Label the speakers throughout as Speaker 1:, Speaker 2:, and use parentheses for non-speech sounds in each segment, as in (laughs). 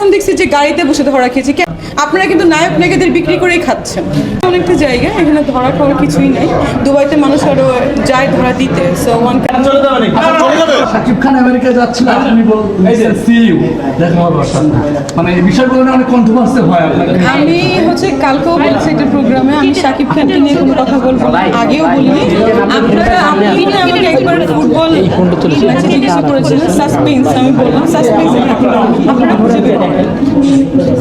Speaker 1: এখন দেখছি যে গাড়িতে বসে ধরা খেয়েছি। আপনারা কিন্তু নায়ক নায়িকাদের বিক্রি করেই খাচ্ছেন। অনেকটা জায়গা এখানে ধরা খাওয়ার কিছুই নেই। দুবাইতে মানুষ আরও যায় ধরা দিতে সো ওয়ান
Speaker 2: খান আমেরিকা যাচ্ছিল ওর সাথে। মানে এই বিষয়গুলো অনেক কন্ট্রোভার্সি হয়
Speaker 1: আমি হচ্ছে কালকেও বলেছি একটা প্রোগ্রামে আমি শাকিব খানকে নিয়ে কোনো কথা বলব আগেও বলিনি। আপনারা আপনি আমাকে একবার ফুটবল জিজ্ঞাসা করেছিলেন সাসপেন্স আমি বললাম সাসপেন্স আপনারা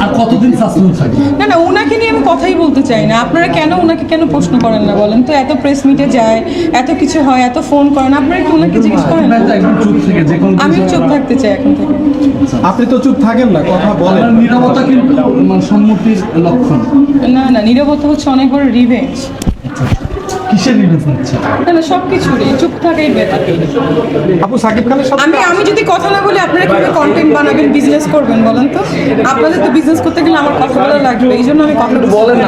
Speaker 2: আর কতদিন সাসপেন্স থাকে?
Speaker 1: না না ওনাকে নিয়ে আমি কথাই বলতে চাই না। আপনারা কেন ওনাকে কেন প্রশ্ন করেন না বলেন? তো এত প্রেস মিটে যায় এত কিছু হয় এত ফোন করেন আপনারা কি ওনাকে জিজ্ঞেস করেন?
Speaker 2: আপনার তো একদম চুপ থেকে যে কোনো
Speaker 1: আমি চুপ থাকতে চাই এখন থেকে।
Speaker 3: আপনি তো চুপ থাকেন না কথা বলেন।
Speaker 2: আপনার কিন্তু মানে সম্মতির লক্ষণ।
Speaker 1: না না নীরবতা হচ্ছে অনেক বড় রিভেঞ্জ
Speaker 2: কিসের রিভেন্স
Speaker 1: না না সব চুপ থাকাই বেটার
Speaker 3: আপু সাকিব খানের সাথে
Speaker 1: আমি আমি যদি কথা না বলি আপনারা কীভাবে কন্টেন্ট বানাবেন বিজনেস করবেন বলেন তো? আপনাদের তো বিজনেস করতে গেলে আমার কথা বলা লাগবে এই জন্য আমি কথা
Speaker 2: বলেন না।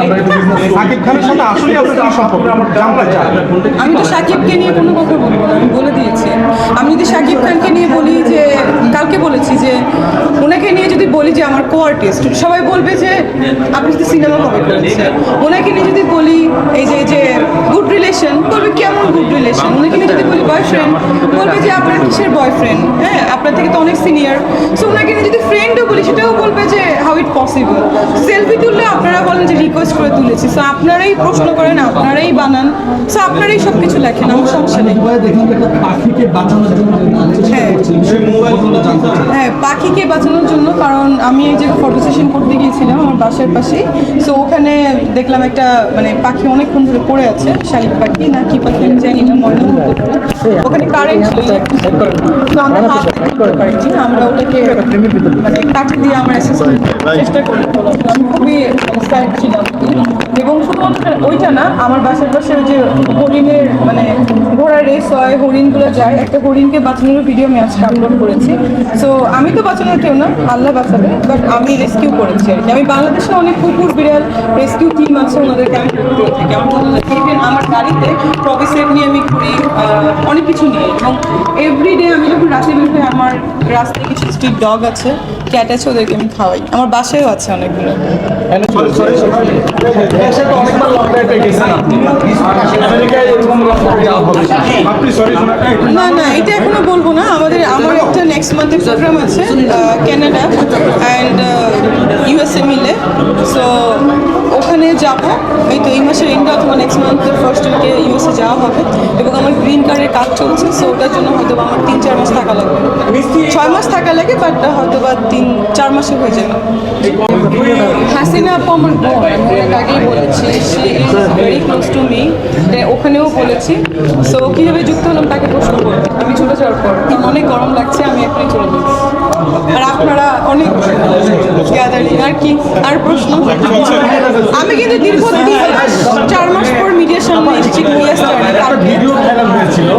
Speaker 3: সাকিব খানের সাথে আসলে আপনার কি সম্পর্ক জানতে চাই।
Speaker 1: আমি তো সাকিবকে নিয়ে কোনো কথা বলব না আমি বলে দিয়েছি। আমি যদি সাকিব খানকে নিয়ে বলি যে কালকে বলেছি যে ওনাকে নিয়ে যদি বলি যে আমার কো আর্টিস্ট সবাই বলবে যে আপনি যদি সিনেমা কবে করেছেন। ওনাকে নিয়ে যদি বলি এই যে এই যে গুড রিলেশন বলবে কেমন গুড রিলেশন নিয়ে যদি বলি বয়ফ্রেন্ড বলবে যে আপনার কিসের বয়ফ্রেন্ড হ্যাঁ আপনার থেকে তো অনেক সিনিয়র সো ওনাকে নিয়ে যদি ফ্রেন্ডও বলি সেটাও বলবে যে হাউ ইট পসিবল সেলফি তুললে আপনারা বলেন যে রিকোয়েস্ট করে তুলেছি। সো আপনারাই প্রশ্ন করেন আপনারাই বানান। সো আপনারাই সব কিছু লেখেন আমার সমস্যা নেই।
Speaker 2: দুবাইয়ে দেখলাম যে একটা পাখিকে বাঁচানোর জন্য
Speaker 1: হ্যাঁ। হ্যাঁ পাখিকে বাঁচানোর আমি এই জায়গায় ফটো সেশন করতে গিয়েছিলাম আমার বাসার পাশেই সো ওখানে দেখলাম একটা মানে পাখি অনেকক্ষণ ধরে পড়ে আছে শালিক পাখি না কি পাখি আমি জানি না মনে ওখানে কারেন্ট ছিল তো আমরা হাত তুলতে পারিনি আমরা ওটাকে মানে কাঠি দিয়ে আমার চেষ্টা করি। আমি খুবই (laughs) ওইটা না, আমার বাসার পাশে ওই যে হরিণের মানে ঘোড়া রেস হয়, হরিণগুলো যায়। একটা হরিণকে বাঁচানোর ভিডিও আমি আজকে আপলোড করেছি। সো আমি তো বাঁচানোর কেউ না, আল্লাহ বাঁচাবে বাট আমি রেস্কিউ করেছি আর কি। আমি বাংলাদেশে অনেক কুকুর, বিড়াল রেস্কিউ টিম আছে ওনাদেরকে আমি থাকি। আমার ইভেন আমার গাড়িতে সেট নিয়ে আমি ঘুরি অনেক কিছু নিয়ে। এবং এভরিডে আমি যখন রাতে বের হই, আমার রাস্তায় কিছু স্ট্রিট ডগ আছে। ক্যাট আছে ওদেরকে আমি খাওয়াই? আমার বাসায়ও আছে অনেকগুলো। না না এটা এখনও বলব না। আমাদের আমার একটা নেক্সট মান্থে প্রোগ্রাম আছে ক্যানাডা অ্যান্ড ইউএসএ মিলে। সো যাব। এই তো এই মাসের এন্ডে অথবা নেক্সট মান্থের ফার্স্ট উইকে ইউএসএ যাওয়া হবে। এবং আমার গ্রিন কার্ডের কাজ চলছে সো ওটার জন্য হয়তো আমার তিন চার মাস থাকা লাগবে। ছয় মাস থাকা লাগে বাট হয়তো বা তিন চার মাসে হয়ে যাবে। হাসিনা আপু আমার বোন আগেই বলেছি she is very close to me ওখানেও বলেছি। সো কীভাবে যুক্ত হলাম তাকে প্রশ্ন করব আমি চলে যাওয়ার পর। অনেক গরম লাগছে আমি এখনই চলে যাব আর আপনারা অনেক গ্যাদারিং আর কি? আর প্রশ্ন আমি কিন্তু দীর্ঘ চার মাস পর মিডিয়ার সামনে এসেছি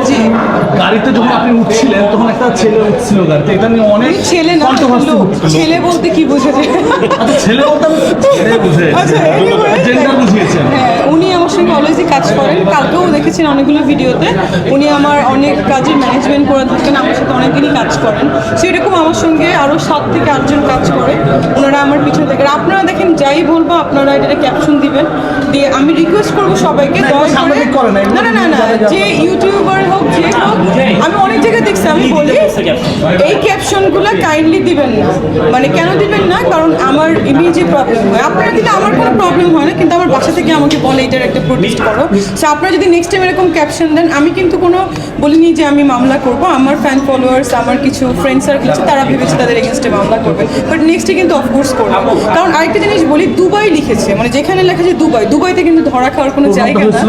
Speaker 1: জি।
Speaker 2: গাড়িতে যখন আপনি উঠছিলেন তখন একটা ছেলে উঠছিল গাড়িতে। এটা নিয়ে অনেক
Speaker 1: ছেলে না ছেলে বলতে কি বোঝাচ্ছে
Speaker 2: আচ্ছা, ছেলে বলতে আমি ছেলে বুঝে।
Speaker 1: আচ্ছা
Speaker 2: জেন্ডার
Speaker 1: সঙ্গে অলওয়েজই কাজ করেন। কালকেও দেখেছেন অনেকগুলো ভিডিওতে। উনি আমার অনেক কাজের ম্যানেজমেন্ট করে থাকেন আমার সাথে অনেকদিনই কাজ করেন। সেরকম আমার সঙ্গে আরও সাত থেকে আটজন কাজ করে। ওনারা আমার পিছনে থাকেন। আপনারা দেখেন যাই বলব আপনারা এটা ক্যাপশন দিবেন। দিয়ে আমি রিকোয়েস্ট করব সবাইকে দয়া করে
Speaker 2: না
Speaker 1: না না না যে ইউটিউবার হোক এই ক্যাপশনগুলো কাইন্ডলি দিবেন না। মানে কেন দিবেন না? কারণ আমার ইমেজে প্রবলেম হয়। আপনারা দিলে আমার কোনো প্রবলেম হয় না কিন্তু আমার বাসা থেকে আমাকে বলে এটার একটা প্রোটেস্ট করো। সো আপনারা যদি নেক্সট টাইম এরকম ক্যাপশন দেন আমি কিন্তু কোনো বলিনি যে আমি মামলা করব। আমার ফ্যান ফলোয়ার্স আমার কিছু ফ্রেন্ড সার্কেল আছে তারা ভেবেছে তাদের এগেনস্টে মামলা করবে। বাট নেক্সটে কিন্তু অফকোর্স করব। কারণ আরেকটা জিনিস বলি দুবাই লিখেছে। মানে যেখানে লেখা আছে দুবাই। দুবাইতে কিন্তু ধরা খাওয়ার কোনো জায়গা না।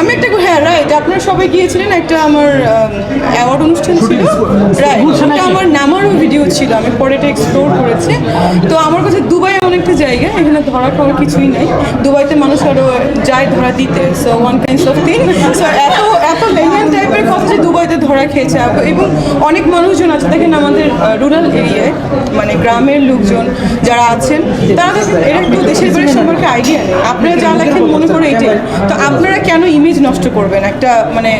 Speaker 1: আমি একটা হ্যাঁ রাইট আপনারা সবাই গিয়েছিলেন একটা আমার অ্যাওয়ার্ড অনুষ্ঠান ছিল। আমার নামারও ভিডিও ছিল আমি পরে এটা এক্সপ্লোর করেছি। তো আমার কাছে দুবাই এমন একটা জায়গা এখানে ধরা খাওয়ার কিছুই নেই। দুবাইতে মানুষ আরও যায় ধরা দিতে so one kinds of thing so এত এত লেনিয়ান টাইপের কথা যে দুবাইতে ধরা খেয়েছে এবং অনেক মানুষজন আছে দেখেন আমাদের রুরাল এরিয়ায় মানে গ্রামের লোকজন যারা আছেন তারা এরা একটু দেশের বাড়ির সম্পর্কে আইডিয়া নেই। আপনারা যা লেখেন তো আপনারা কেন ইমেজ নষ্ট করবেন? একটা মানে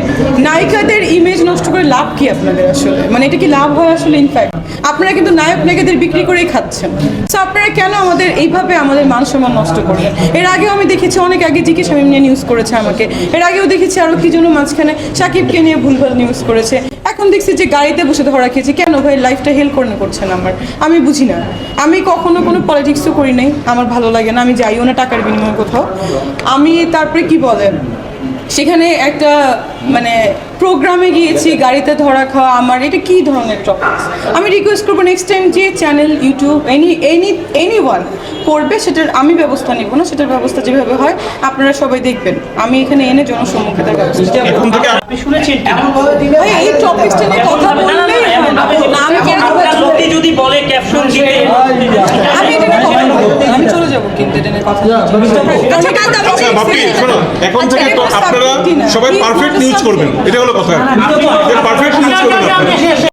Speaker 1: নায়িকাদের ইমেজ নষ্ট করে লাভ কি আপনাদের আসলে? মানে এটা কি লাভ হয় আসলে ইনফ্যাক্ট আপনারা কিন্তু নায়ক নায়িকাদের বিক্রি করেই খাচ্ছেন। সো আপনারা কেন আমাদের এইভাবে আমাদের মান সম্মান নষ্ট করবেন? এর আগেও আমি দেখেছি অনেক আগে জিকে শামীম নিয়ে নিউজ করেছে আমাকে। এর আগেও দেখেছি আরও কি জন্য মাঝখানে সাকিবকে নিয়ে ভুলভাল নিউজ করেছে। এখন দেখছি যে গাড়িতে বসে ধরা খেয়েছে। কেন ভাই লাইফটা হেল করে করছেন আমার? আমি বুঝি না। আমি কখনো কোনো পলিটিক্সও করি নাই। আমার ভালো লাগে না। আমি যাইও না টাকার বিনিময়ে কোথাও। আমি তারপরে কি বলে? সেখানে একটা মানে প্রোগ্রামে গিয়েছি গাড়িতে ধরা খাওয়া আমার এটা কি ধরনের টপিক আমি রিকোয়েস্ট করব নেক্সট টাইম যে channel YouTube any any any one করবে সেটার আমি ব্যবস্থা নেব না সেটার ব্যবস্থা যেভাবে হয় আপনারা সবাই দেখবেন। আমি এখানে এনে জনসম্মুখে তার ব্যবস্থা
Speaker 4: এখন থেকে আপনি শুনেছেন কিনা?
Speaker 1: ভাই এই টপিকসটা নিয়ে কথা বললেই হয় আমি
Speaker 4: আপনার লোকটি যদি বলে ক্যাপশন
Speaker 5: এখন
Speaker 1: আচ্ছা,
Speaker 5: থেকে আপনারা সবাই পারফেক্ট নিউজ করবেন এটা হলো কথা পারফেক্ট নিউজ করবেন